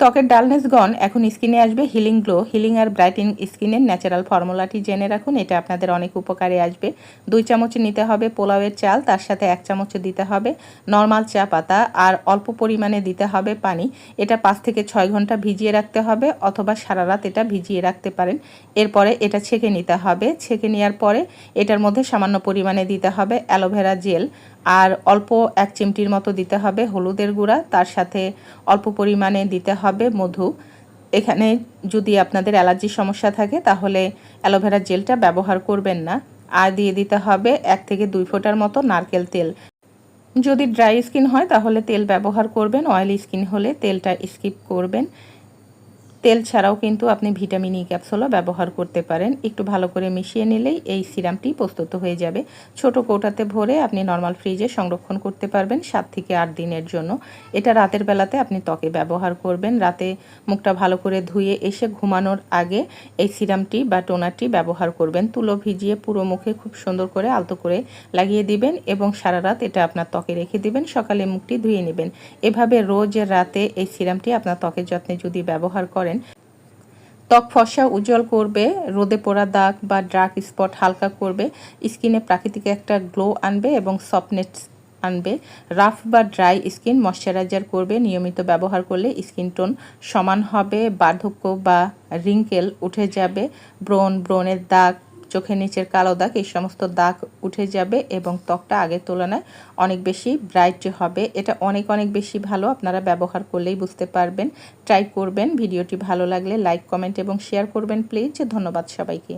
ত্বকের ডালনেস গন এখন স্কিনে আসবে হিলিং গ্লো। হিলিং আর ব্রাইটিং স্কিনের ন্যাচারাল ফর্মুলাটি জেনে রাখুন, এটা আপনাদের অনেক উপকারে আসবে। দুই চামচ নিতে হবে পোলাওয়ের চাল, তার সাথে এক চামচ দিতে হবে নর্মাল চা পাতা আর অল্প পরিমাণে দিতে হবে পানি। এটা পাঁচ থেকে ছয় ঘণ্টা ভিজিয়ে রাখতে হবে অথবা সারা রাত এটা ভিজিয়ে রাখতে পারেন। এরপরে এটা ছেঁকে নিতে হবে। ছেঁকে নেওয়ার পরে এটার মধ্যে সামান্য পরিমাণে দিতে হবে অ্যালোভেরা জেল আর অল্প এক চিমটির মতো দিতে হবে হলুদের গুঁড়া, তার সাথে অল্প পরিমাণে দিতে হবে মধু। এখানে যদি আপনাদের অ্যালার্জির সমস্যা থাকে, তাহলে অ্যালোভেরা জেলটা ব্যবহার করবেন না। আর দিয়ে দিতে হবে এক থেকে দুই ফোঁটার মতো নারকেল তেল। যদি ড্রাই স্কিন হয়, তাহলে তেল ব্যবহার করবেন। অয়েলি স্কিন হলে তেলটা স্কিপ করবেন। তেল ছাড়াও কিন্তু আপনি ভিটামিন ই ক্যাপসুলও ব্যবহার করতে পারেন। একটু ভালো করে মিশিয়ে নিলেই এই সিরামটি প্রস্তুত হয়ে যাবে। ছোট কৌটাতে ভরে আপনি নর্মাল ফ্রিজে সংরক্ষণ করতে পারবেন সাত থেকে আট দিনের জন্য। এটা রাতের বেলাতে আপনি ত্বকে ব্যবহার করবেন। রাতে মুখটা ভালো করে ধুয়ে এসে ঘুমানোর আগে এই সিরামটি বা টোনারটি ব্যবহার করবেন। তুলো ভিজিয়ে পুরো মুখে খুব সুন্দর করে আলতো করে লাগিয়ে দিবেন এবং সারা রাত এটা আপনার ত্বকে রেখে দিবেন। সকালে মুখটি ধুয়ে নেবেন। এভাবে রোজ রাতে এই সিরামটি আপনার ত্বকের যত্নে যদি ব্যবহার করেন ত্বক ফসা উজ্জ্বল করবে, রোদে পোড়া দাগ বা ড্রাক স্পট হালকা করবে স্কিনে প্রাকৃতিক একটা গ্লো আনবে এবং সফটনেস আনবে। রাফ বা ড্রাই স্কিন ময়শ্চারাইজার করবে, নিয়মিত ব্যবহার করলে স্কিন টোন সমান হবে, বার্ধক্য বা রিঙ্কেল উঠে যাবে ব্রোন ব্রোনের দাগ চোখের নিচের কালো দাগ, এই সমস্ত দাগ উঠে যাবে এবং ত্বকটা আগের তুলনায় অনেক বেশি ব্রাইট হবে। এটা অনেক অনেক বেশি ভালো, আপনারা ব্যবহার করলেই বুঝতে পারবেন। ট্রাই করবেন, ভিডিওটি ভালো লাগলে লাইক কমেন্ট এবং শেয়ার করবেন প্লিজ ধন্যবাদ সবাইকে।